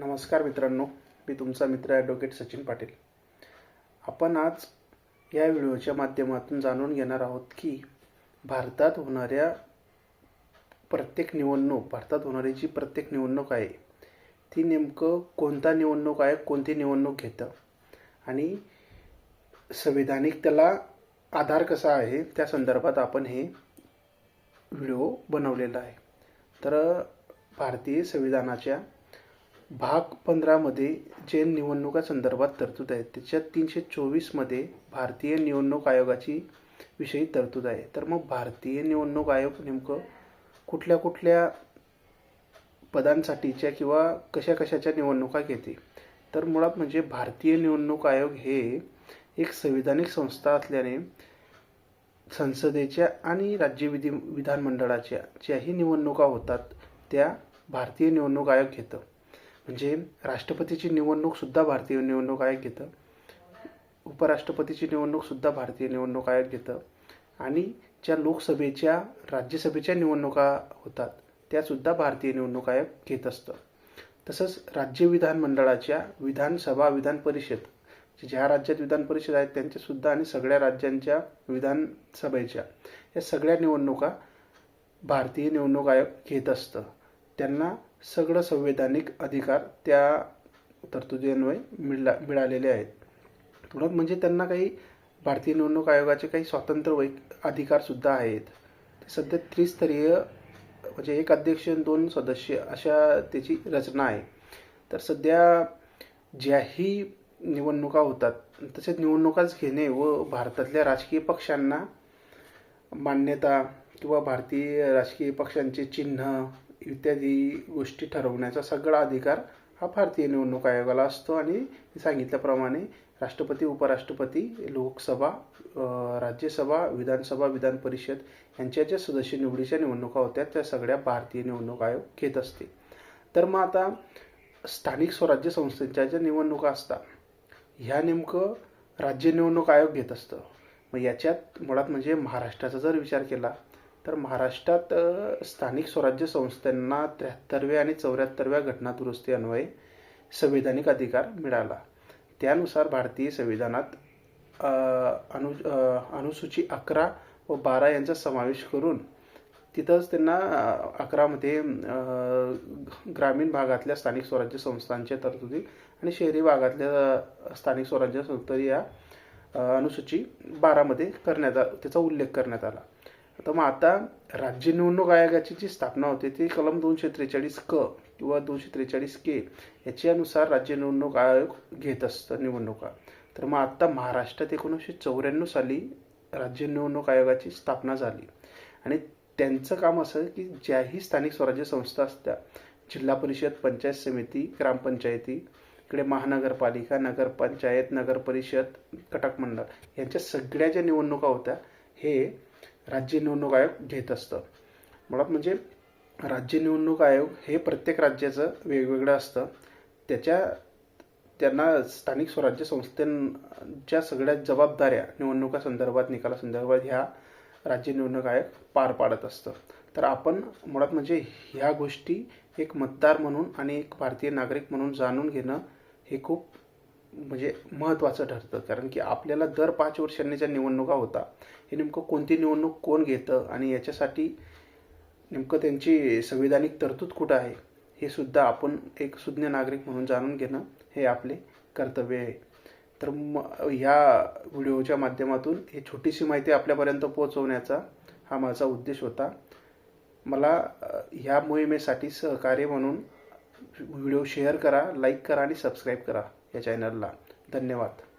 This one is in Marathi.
नमस्कार मित्रांनो मी तुमचा मित्र ॲडव्होकेट सचिन पाटील. आपण आज या व्हिडिओच्या माध्यमातून जाणून घेणार आहोत की भारतात होणाऱ्या प्रत्येक निवडणूक भारतात होणारी जी प्रत्येक निवडणूक आहे ती नेमकं कोणता निवडणूक आहे कोणती निवडणूक घेतं? आणि संविधानिक त्याला आधार कसा आहे त्या संदर्भात आपण हे व्हिडिओ बनवलेला आहे. तर भारतीय संविधानाच्या भाग पंधरामध्ये जे निवडणुका संदर्भात तरतूद आहे त्याच्यात तीनशे चोवीसमध्ये भारतीय निवडणूक आयोगाची विषयी तरतूद आहे. तर मग भारतीय निवडणूक आयोग नेमकं कुठल्या कुठल्या पदांसाठीच्या किंवा कशा कशाच्या निवडणुका घेते? तर मुळात म्हणजे भारतीय निवडणूक आयोग हे एक संविधानिक संस्था असल्याने संसदेच्या आणि राज्य विधी विधानमंडळाच्या ज्याही निवडणुका होतात त्या भारतीय निवडणूक आयोग घेतं. म्हणजे राष्ट्रपतीची निवडणूकसुद्धा भारतीय निवडणूक आयोग घेतं. उपराष्ट्रपतीची निवडणूकसुद्धा भारतीय निवडणूक आयोग घेतं. आणि ज्या लोकसभेच्या राज्यसभेच्या निवडणुका होतात त्यासुद्धा भारतीय निवडणूक आयोग घेत असतं. तसंच राज्य विधानमंडळाच्या विधानसभा विधान परिषद ज्या राज्यात विधान परिषद आहेत त्यांच्यासुद्धा आणि सगळ्या राज्यांच्या विधानसभेच्या या सगळ्या निवडणुका भारतीय निवडणूक आयोग घेत असतं. त्यांना सगळं संवैधानिक अधिकार त्या तरतुदीन्वये मिळला मिळालेले आहेत. थोडं म्हणजे त्यांना काही भारतीय निवडणूक आयोगाचे काही स्वातंत्र्य वै अधिकारसुद्धा आहेत. सध्या त्रिस्तरीय म्हणजे एक अध्यक्ष आणि दोन सदस्य अशा त्याची रचना आहे. तर सध्या ज्याही निवडणुका होतात तसेच निवडणुकाच घेणे व भारतातल्या राजकीय पक्षांना मान्यता किंवा भारतीय राजकीय पक्षांचे चिन्ह इत्यादी गोष्टी ठरवण्याचा सगळा अधिकार हा भारतीय निवडणूक आयोगाला असतो आणि सांगितल्याप्रमाणे राष्ट्रपती उपराष्ट्रपती लोकसभा राज्यसभा विधानसभा विधान परिषद यांच्या ज्या सदस्य निवडीच्या निवडणुका होत्या त्या सगळ्या भारतीय निवडणूक आयोग घेत असते. तर मग आता स्थानिक स्वराज्य संस्थेच्या ज्या निवडणुका असतात ह्या नेमकं राज्य निवडणूक आयोग घेत असतं. मग याच्यात मुळात म्हणजे महाराष्ट्राचा जर विचार केला तर महाराष्ट्रात स्थानिक स्वराज्य संस्थांना त्र्याहत्तरव्या आणि चौऱ्याहत्तरव्या घटनादुरुस्ती अन्वये संवैधानिक अधिकार मिळाला. त्यानुसार भारतीय संविधानात अनु अनुसूची अकरा व बारा यांचा समावेश करून तिथंच त्यांना अकरामध्ये ग्रामीण भागातल्या स्थानिक स्वराज्य संस्थांच्या तरतुदी आणि शहरी भागातल्या स्थानिक स्वराज्य संस्था या अनुसूची बारामध्ये करण्यात आ त्याचा उल्लेख करण्यात आला. तर मग आता राज्य निवडणूक आयोगाची जी स्थापना होते ती कलम दोनशे त्रेचाळीस क किंवा दोनशे त्रेचाळीस के याच्यानुसार राज्य निवडणूक आयोग घेत असतं निवडणुका. तर मग आत्ता महाराष्ट्रात एकोणीसशे चौऱ्याण्णव साली राज्य निवडणूक आयोगाची स्थापना झाली. आणि त्यांचं काम असं की ज्याही स्थानिक स्वराज्य संस्था असत्या जिल्हा परिषद पंचायत समिती ग्रामपंचायती इकडे महानगरपालिका नगरपंचायत नगरपरिषद कटक मंडळ यांच्या सगळ्या ज्या निवडणुका होत्या हे राज्य निवडणूक आयोग घेत असतं. मुळात म्हणजे राज्य निवडणूक आयोग हे प्रत्येक राज्याचं वेगवेगळं असतं. त्याच्या त्यांना स्थानिक स्वराज्य संस्थांच्या सगळ्या जबाबदाऱ्या निवडणुका संदर्भात निकाला संदर्भात ह्या राज्य निवडणूक आयोग पार पाडत असतं. तर आपण मुळात म्हणजे ह्या गोष्टी एक मतदार म्हणून आणि एक भारतीय नागरिक म्हणून जाणून घेणं हे खूप म्हणजे महत्त्वाचं ठरतं. कारण की आपल्याला दर पाच वर्षांनी ज्या निवडणुका होता हे नेमकं कोणती निवडणूक कोण घेतं आणि याच्यासाठी नेमकं त्यांची संविधानिक तरतूद कुठं आहे हे सुद्धा आपण एक सुज्ञ नागरिक म्हणून जाणून घेणं हे आपले कर्तव्य आहे. तर म ह्या व्हिडिओच्या माध्यमातून ही छोटीशी माहिती आपल्यापर्यंत पोहोचवण्याचा हा माझा उद्देश होता. मला ह्या मोहिमेसाठी सहकार्य म्हणून व्हिडिओ शेअर करा लाईक करा आणि सबस्क्राईब करा. या चॅनलला धन्यवाद.